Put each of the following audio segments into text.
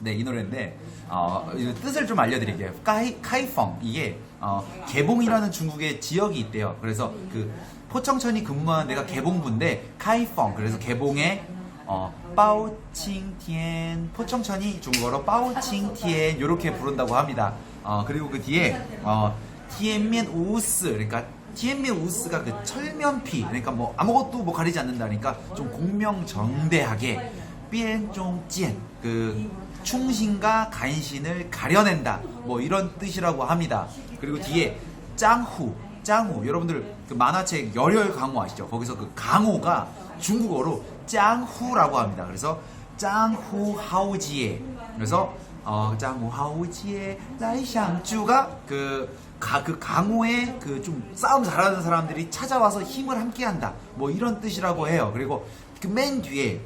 네, 이 노래인데 어, 이 뜻을 좀 알려드릴게요. 카이 카이펑 이게 어, 개봉이라는 중국의 지역이 있대요. 그래서 그 포청천이 근무한 데가 개봉부인데 카이펑 그래서 개봉에 어, 빠오칭티엔 포청천이 중국어로 빠오칭티엔 이렇게 부른다고 합니다. 어, 그리고 그 뒤에 어, 티엔면 우스 그러니까 티엔면 우스가 그 철면피 그러니까 뭐 아무것도 뭐 가리지 않는다니까 좀 공명정대하게 삐엔종찐 그 충신과 간신을 가려낸다 뭐 이런 뜻이라고 합니다. 그리고 뒤에 짱후 짱후 여러분들 그 만화책 열혈 강호 아시죠? 거기서 그 강호가 중국어로 짱후라고 합니다. 그래서 짱후 하우지에 그래서 어, 짱후 하우지에 라이샹주가 그, 가, 그 강호에 그좀 싸움 잘하는 사람들이 찾아와서 힘을 함께한다 뭐 이런 뜻이라고 해요. 그리고 그 맨 뒤에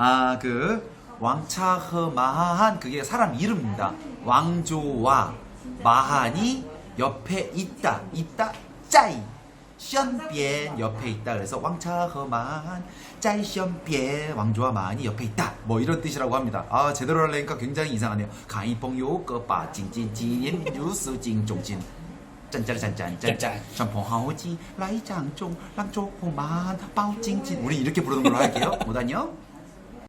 아, 그 왕차흐 마하한 그게 사람 이름입니다. 왕조와 마한이 옆에 있다. 있다. 짜이. 션비엔 옆에 있다. 그래서 왕차흐 마한 짜이 션비엔 왕조와 마한이 옆에 있다. 뭐 이런 뜻이라고 합니다. 아, 제대로 하려니까 굉장히 이상하네요. 가이봉 요거 빠 징징징 뉴스 징종진 짠짜르짠짠짠 짬뽕하오지 라이장종 랑조호만 빠오징진 우리 이렇게 부르는 걸로 할게요. 못하냐?